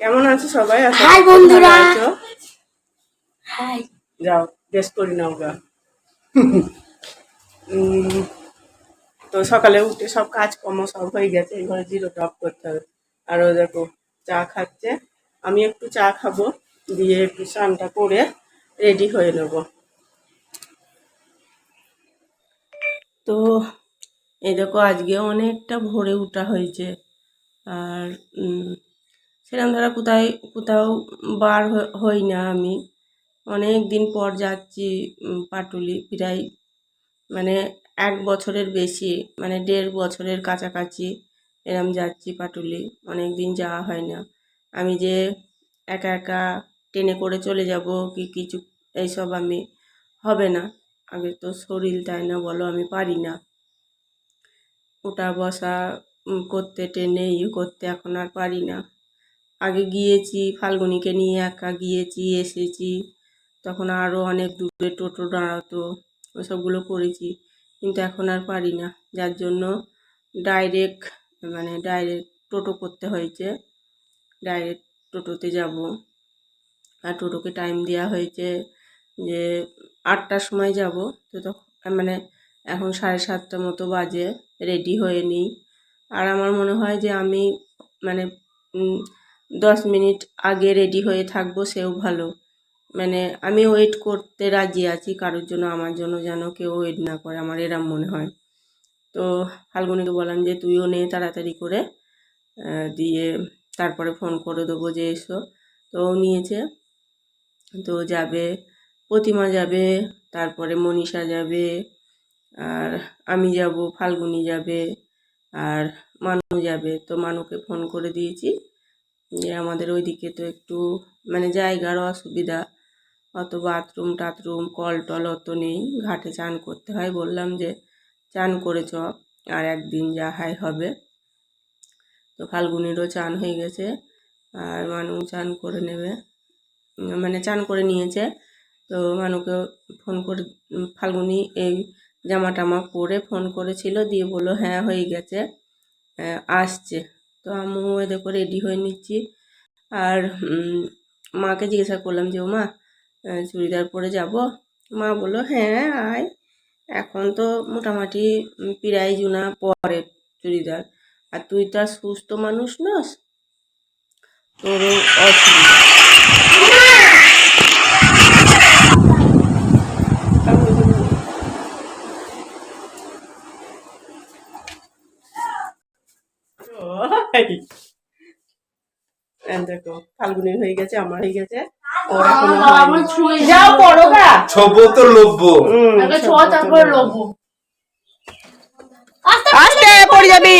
কেমন আছো সবাই? হাই বন্ধুরা। হাই যাও বেশ করি নাও গা। তো সকালে উঠে সব কাজকর্ম সব হয়ে গেছে এই ঘরে জিরো টপ করতে হবে। আর ও দেখো চা খাচ্ছে। আমি একটু চা খাব দিয়ে একটু স্নানটা করে রেডি হয়ে নেব। তো এই দেখো আজকে অনেকটা ভোরে উঠা হয়েছে। আর সেরকম ধরা কোথায়, কোথাও বার হই না আমি। অনেক দিন পর যাচ্ছি পাটুলি, প্রায় মানে এক বছরের বেশি মানে দেড় বছরের কাছাকাছি এরম যাচ্ছি পাটুলি। অনেক দিন যাওয়া হয় না। আমি যে একা একা ট্রেনে করে চলে যাব কি কিছু, এইসব আমি হবে না। আগে তো শরীর তাই না বলো, আমি পারি না। ওটা বসা করতে, ট্রেনে ইয়ে করতে এখন আর পারি না। আগে গিয়েছি, ফাল্গুনিকে নিয়ে একা গিয়েছি, এসেছি। তখন আরও অনেক দূরে টোটো দাঁড়াতো ওসবগুলো করেছি। কিন্তু এখন আর পারি না। যার জন্য ডাইরেক্ট মানে ডাইরেক্ট টোটো করতে হয়েছে। ডাইরেক্ট টোটোতে যাব। আর টোটোকে টাইম দেওয়া হয়েছে যে আটটার সময় যাব। তো তখন মানে এখন সাড়ে সাতটা মতো বাজে রেডি হয়ে নিই। আর আমার মনে হয় যে আমি মানে দশ মিনিট আগে রেডি হয়ে থাকব, সেও ভালো। মানে আমি ওয়েট করতে রাজি আছি, কারোর জন্য, আমার জন্য যেন কেউ ওয়েট না করে, আমার এরম মনে হয়। তো ফাল্গুনিকে বললাম যে, তুইও নে তাড়াতাড়ি করে দিয়ে তারপরে ফোন করে দেবো যে, এসো। তো ও নিয়েছে। তো যাবে, প্রতিমা যাবে, তারপরে মনীষা যাবে, আর আমি যাব, ফাল্গুনি যাবে, আর মানু যাবে। তো মানুকে ফোন করে দিয়েছি। যে আমাদের ওইদিকে তো একটু মানে জায়গার অসুবিধা। অত বাথরুম টাথরুম কল টল অত নেই। ঘাটে চান করতে হয়। বললাম যে, চান করে চ, আর একদিন যা হাই হবে। তো ফাল্গুনিরও চান হয়ে গেছে। আর মানু চান করে নেবে। মানে চান করে নিয়েছে। তো মানুকে ফোন করে, ফাল্গুনি এই জামা টামা পরে ফোন করেছিল। দিয়ে বলল হ্যাঁ হয়ে গেছে। আসছে। তো আমিও করে রেডি হয়ে নিচ্ছি। আর মাকে জিজ্ঞাসা করলাম যে ও মা চুড়িদার পরে যাব? মা বলল হ্যাঁ আয়। এখন তো মোটামুটি প্রায় জুনা পরে চুড়িদার। আর তুই তো আর সুস্থ মানুষ নস। তোর অসুবিধা। এই দেখো ফাল্গুনি হয়ে গেছে আমার হয়ে গেছে। ওর যাও পড়ো গা ছবো তো লভ্য। আগে ছ তারপরে আস্তে পড়ে যাবি।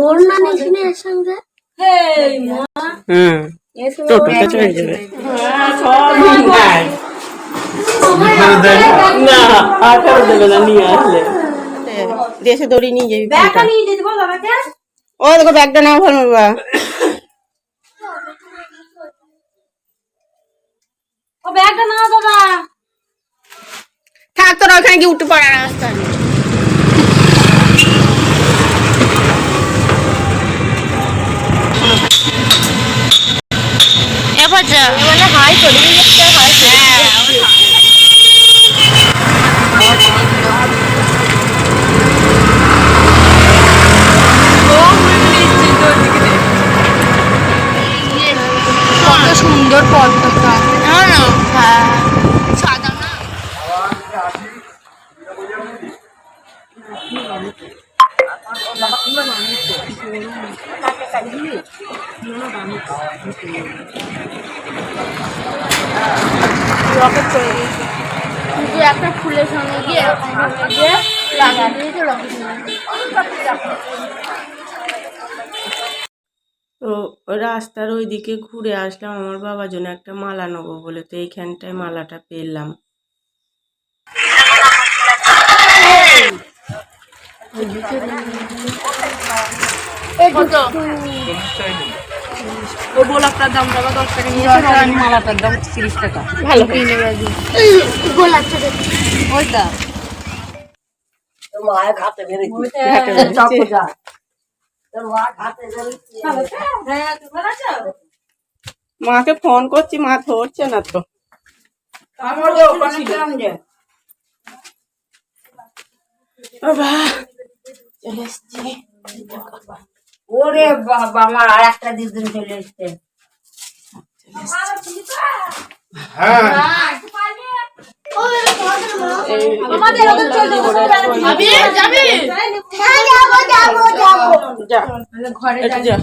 ওর এখানে এর সঙ্গে হুম। টোটোতে চলে যাবে হ্যাঁ, সব নাই। না আঠারো দেবে না নিয়ে আসলে। দেশে দড়ি নিয়ে যাবি ও দেখো ব্যাগটা নাও ভালো বাবা। ও ব্যাগটা নাও দাদা থাক তোরা ওখানে গিয়ে উঠে পড়া রাস্তা। এবার যা এবারে হাই করি হাই কত সুন্দর পদ্মটা হ্যাঁ সাদা না রকেট কিন্তু একটা ফুলের সঙ্গে গিয়ে এরকম ভাবে গিয়ে লাগিয়ে দিয়েছে রকেট তো ওই রাস্তার ওইদিকে ঘুরে আসলাম আমার বাবার জন্য একটা মালা নেব বলে। তো এইখানটায় মালাটা পেলাম। গোলাপটার দাম টাকা দশ টাকা নিয়েছে। মালাটার দাম তিরিশ টাকা। ভালো। গোলাপটা ওইটা। লয় ঘাটে বেরিয়েছে। চাপো যা তোর লয় ঘাটে বেরিয়েছি মাকে ফোন করছি মা ধরছে না তো। বাবা চলে এসছি। ওরে বাবা আমার আর একটা দিদিন চলে এসছে। যাবি যাবি? যা। একটু যা।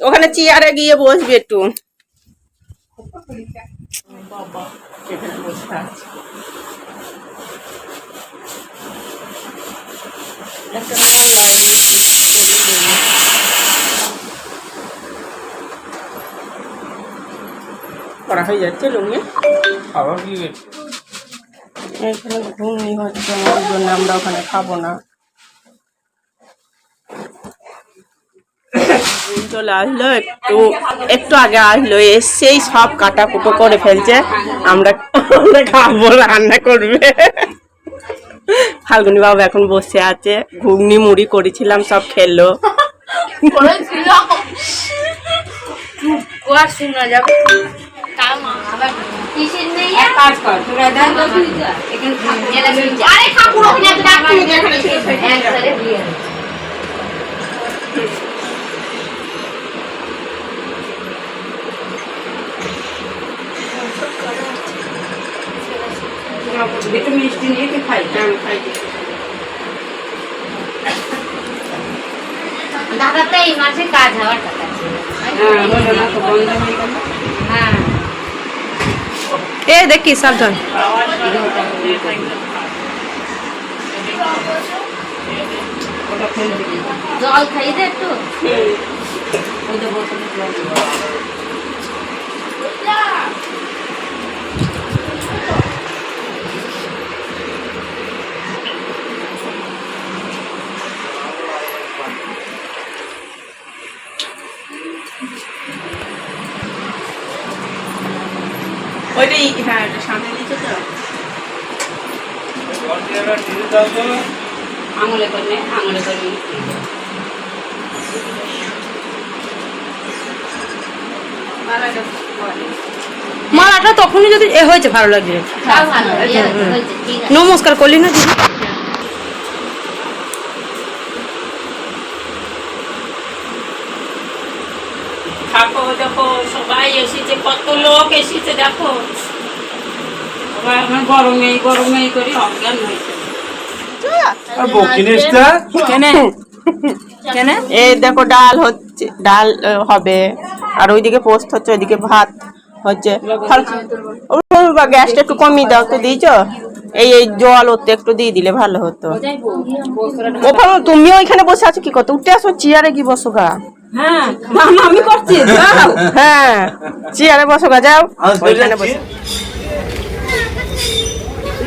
ওখানে চেয়ারে গিয়ে বসবি একটু। বাবা বসে আছে একটা নয় আর মিষ্টি করিয়ে দেবো। করা হয়ে যাচ্ছে লুঙ্গি এখানে ঘুমনি হচ্ছে আমাদের জন্য আমরা ওখানে খাব না। চলে আসলো একটু একটু আগে আসলো এসেই সব কাটা কুটো করে ফেলছে। আমরা খাব রান্না করবে। ফাল্গুনি বাবু এখন বসে আছে ঘুগনি মুড়ি করেছিলাম সব খেলো। করেছিল? শোনা যাবে। একটা মিষ্টি নিয়ে কি খাই। দাদাতে এই মাসে কাজ হওয়ার কথা হ্যাঁ তো বন্ধ হয়ে গেল। হ্যাঁ। এ দেখি সাবধান জল খাই দে একটু ওই যে বোতলে জল দিবি। ওইটাই হ্যাঁ এটা সামনে নিচে তো আঙুলে করে নে, আঙুলে করে নে। মালাটা তখনই যদি এ হয়েছে ভালো লাগছে হয়েছে, ঠিক আছে। নমস্কার করলি না দিদি? থাকো দেখো সবাই এসেছে কত লোক এসেছে দেখো। আমার গরমে গরমে করে অজ্ঞান হয়েছে। কেনে? কেনে? এই দেখো ডাল হচ্ছে ডাল হবে। আর ওইদিকে পোস্ত হচ্ছে ওইদিকে ভাত হচ্ছে। গ্যাসটা একটু কমিয়ে দাও তো দিয়েছ? এই এই জল ওতে একটু দিয়ে দিলে ভালো হতো। ওখানে তুমি ওইখানে বসে আছো কি করতে? উঠে আসো চেয়ারে কি বসো গা। হ্যাঁ আমি করছি হ্যাঁ চেয়ারে বসো গা যাও। ওইখানে বসে।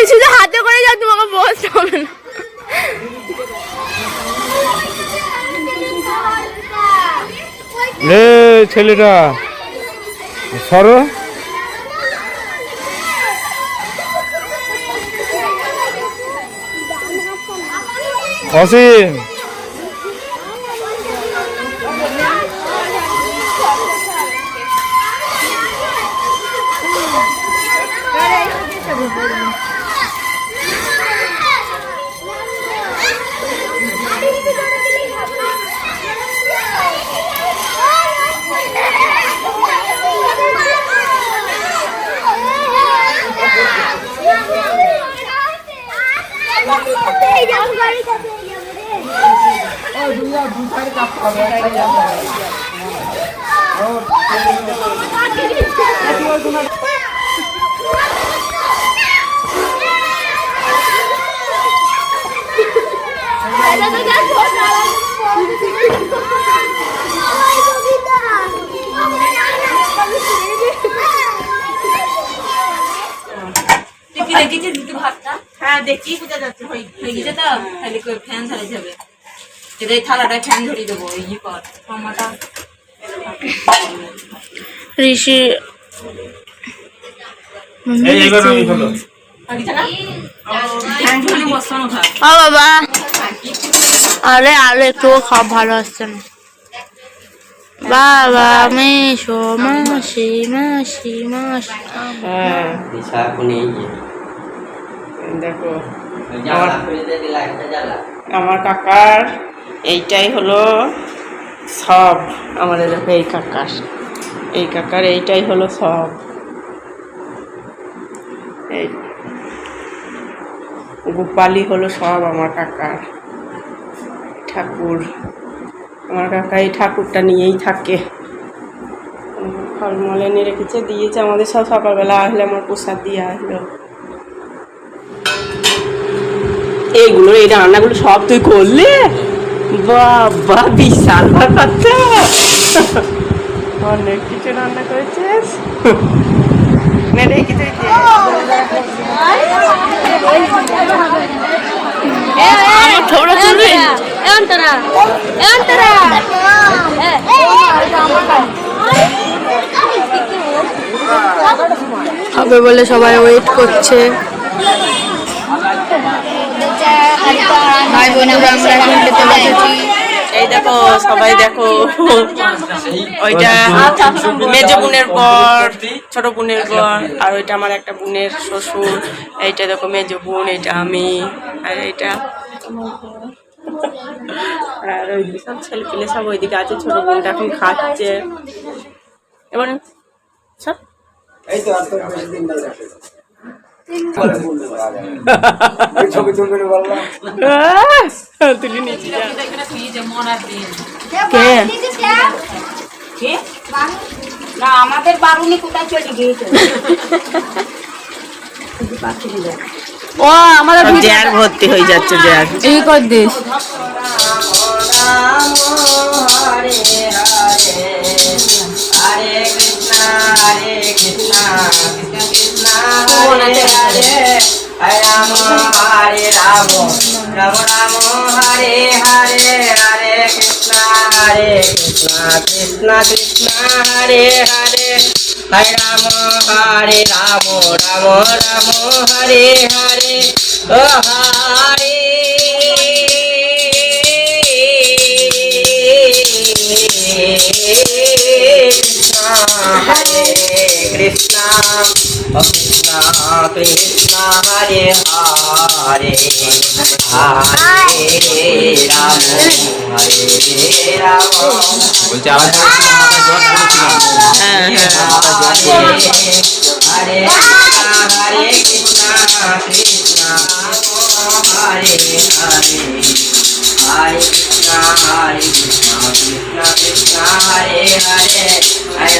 তুমি শুধু হাতে করে যাও তোমাকে বসতে হবে না। ছেলেটা। সরো। অসীম। দেখেছিস দিদি ভাতটা। হ্যাঁ দেখি বোঝা যাচ্ছে? হয়ে গেছে তো তাহলে ফ্যান ধরে যাবে। এই থালাটায় ফ্যান ধরিয়ে দেবো এই ই কর টমাটা ঋষি ও বাবা। আরে আরে তো খাওয়া ভালো আসছে না। বাবা, মেশো, মাসি মাসি মাসি। হ্যাঁ। দেখো, আমার কাকার এইটাই হলো সব। আমাদের দেখো এই কাকার। এই কাকার এইটাই হলো সব। এই গোপালি হলো সব আমার কাকার। ঠাকুর আমার কাকা এই ঠাকুরটা নিয়েই থাকে ফলমূল এনে রেখেছে দিয়েছে আমাদের সব সকালবেলা আসলে আমার প্রসাদ দিয়ে আসলো এইগুলো এই রান্নাগুলো সব তুই করলে বাবা বিশাল ব্যাপার তো অনেক কিছু রান্না করেছিস না রেখে তুই দে। আমার হবে বলে সবাই ওয়েট করছে। ভাই বোনেরা আমরা এখন খেতে বসেছি এই দেখো সবাই দেখো। ওইটা মেজ বোনের বর ছোট বোনের বর আর ওইটা আমার একটা বোনের শ্বশুর। এইটা দেখো মেজ বোন এইটা আমি আর এইটা আর ওইদিকে সব ছেলে পেলে সব ওইদিকে আছে ছোট বোনটা এখন খাচ্ছে। এবার সব? তুলি নিচে যা। এখানে তুই যে মরার দিন কে? কে? না আমাদের বারুনি কোথায় চলে গিয়েছে? ও আমাদের জ্যার ভর্তি হয়ে যাচ্ছে জ্যার। এই কর this. Hare Ram Hare Krishna Krishna Krishna Hare Hare Hare Ram Hare Ram Ram Hare Hare Krishna, Krishna Hare Krishna Krishna Krishna Hare. Hare Rama, Ram Hare Ram Ram Ram Hare Hare ও কৃষ্ণ হরে কৃষ্ণ কৃষ্ণ কৃষ্ণ হরে হরে হরে রাম হরে রাম বলছে আওয়াজ হ্যাঁ হরে হরে কৃষ্ণ কৃষ্ণ হরে হরে হরে কৃষ্ণ হরে কৃষ্ণ কৃষ্ণ কৃষ্ণ হরে হরে হরে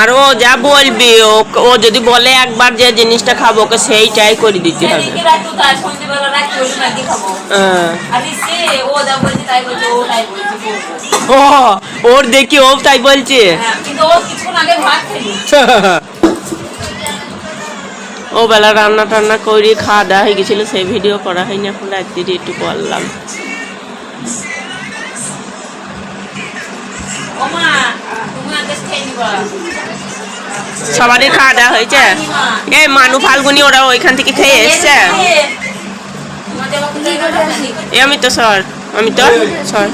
আর ও যা বলবি ও যদি বলে একবার যে জিনিসটা খাব ওকে সেইটাই করে দিতে হবে। হ্যাঁ। ও ওর দেখি ও তাই বলছে। হ্যাঁ ও বেলা রান্না টান্না করে খাওয়া দাওয়া হয়ে গেছিল সেই ভিডিও করা হয়নি এখন রাত্রি একটু করলাম সবারই খাওয়া দাওয়া হয়েছে? এই মানু ফাল্গুনি ওরা ওইখান থেকে খেয়ে এসছে? আমি তো সর আমি তো সর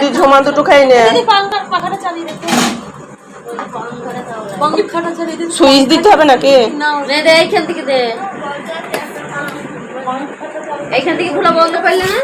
তুই ঝোমা দুটো খাই নে। সুইচ দিতে হবে নাকি? এইখান থেকে দে। এইখান থেকে খোলা বলতে পারলে না?